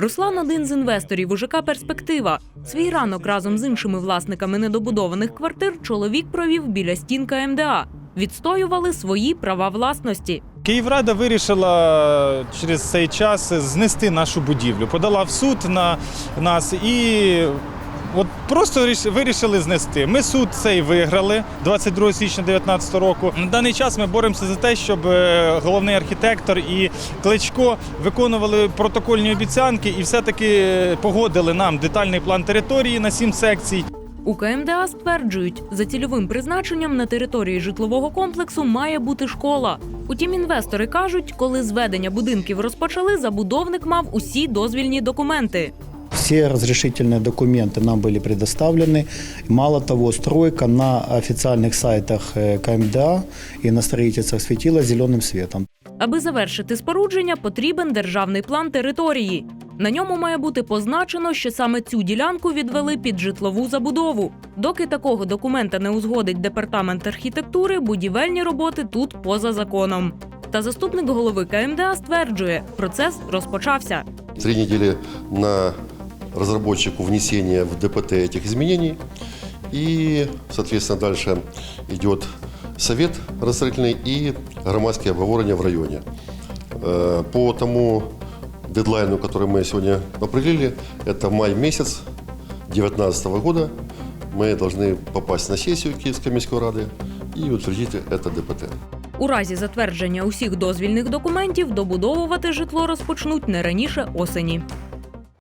Руслан один з інвесторів УЖК Перспектива. Свій ранок разом з іншими власниками недобудованих квартир чоловік провів біля стін КМДА. Відстоювали свої права власності. Київрада вирішила через цей час знести нашу будівлю, подала в суд на нас і от просто ріш- вирішили знести. Ми суд цей виграли 22 січня 2019 року. На даний час ми боремося за те, щоб е, головний архітектор і Кличко виконували протокольні обіцянки і все-таки е, погодили нам детальний план території на сім секцій. У КМДА стверджують, за цільовим призначенням на території житлового комплексу має бути школа. Утім, інвестори кажуть, коли зведення будинків розпочали, забудовник мав усі дозвільні документи. Все разрешительные документы нам были предоставлены. Мало того, стройка на официальных сайтах э, КМДА и на строительствах светила зеленым светом. Аби завершити спорудження, потрібен державний план території. На ньому має бути позначено, що саме цю ділянку відвели під житлову забудову. Доки такого документа не узгодить департамент архітектури, будівельні роботи тут поза законом. Та заступник голови КМДА стверджує, процес розпочався. Три недели на разработчику внесения в ДПТ этих изменений. И, соответственно, дальше идет совет расстроительный и громадские обговорения в районе. Э, По тому дедлайну, который мы сегодня определили, это май месяц 2019 года, мы должны попасть на сессию Киевской міської ради и утвердить это ДПТ. У разі затвердження усіх дозвільних документів добудовувати житло розпочнуть не раніше осені.